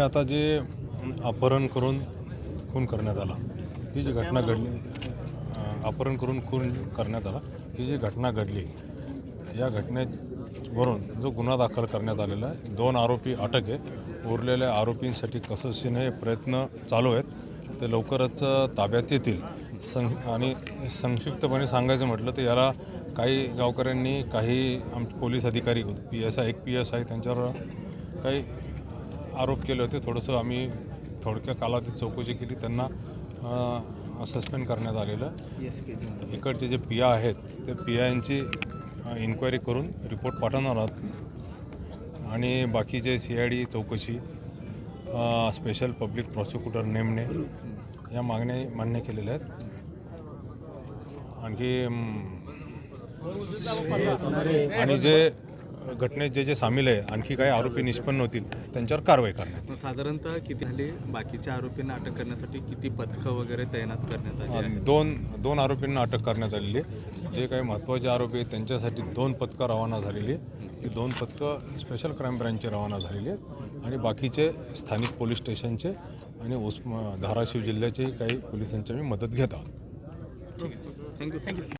हे आता जे अपहरण करून खून करण्यात आला ही जी घटना घडली अपहरण करून खून करण्यात आला ही जी घटना घडली या घटनेवरून जो गुन्हा दाखल करण्यात आलेला आहे दोन आरोपी अटक आहे उरलेल्या आरोपींसाठी कसोशीने प्रयत्न चालू आहेत. ते लवकरच ताब्यात येतील. सं आणि संक्षिप्तपणे सांगायचं म्हटलं तर याला काही गावकऱ्यांनी काही आम पोलीस अधिकारी पी एस आय एक पी एस आय त्यांच्यावर काही आरोप केले होते. थोडंसं आम्ही थोडक्या कालावधीत चौकशी केली. त्यांना सस्पेंड करण्यात आलेलं. इकडचे जे पी आय आहेत ते पी आयांची इन्क्वायरी करून रिपोर्ट पाठवणार आहोत. आणि बाकीचे सी आय डी चौकशी स्पेशल पब्लिक प्रॉसिक्युटर नेमणे या मागण्या मान्य केलेल्या आहेत. आणखी आणि जे घटनेत जे जे सामील आहे आणखी काही आरोपी निष्पन्न होतील त्यांच्यावर कारवाई करण्यात साधारणतः किती झाले? बाकीच्या आरोपींना अटक करण्यासाठी किती पथकं वगैरे तैनात करण्यात आली आहेत? दोन दोन आरोपींना अटक करण्यात आलेली आहे. जे काही महत्त्वाचे आरोपी आहेत त्यांच्यासाठी दोन पथकं रवाना झालेली आहे ती दोन पथकं स्पेशल क्राईम ब्रँचचे रवाना झालेली आहेत. आणि बाकीचे स्थानिक पोलीस स्टेशनचे आणि उस्म धाराशिव जिल्ह्याचे काही पोलिसांची आम्ही मदत घेत आहोत. Thank you. Thank you.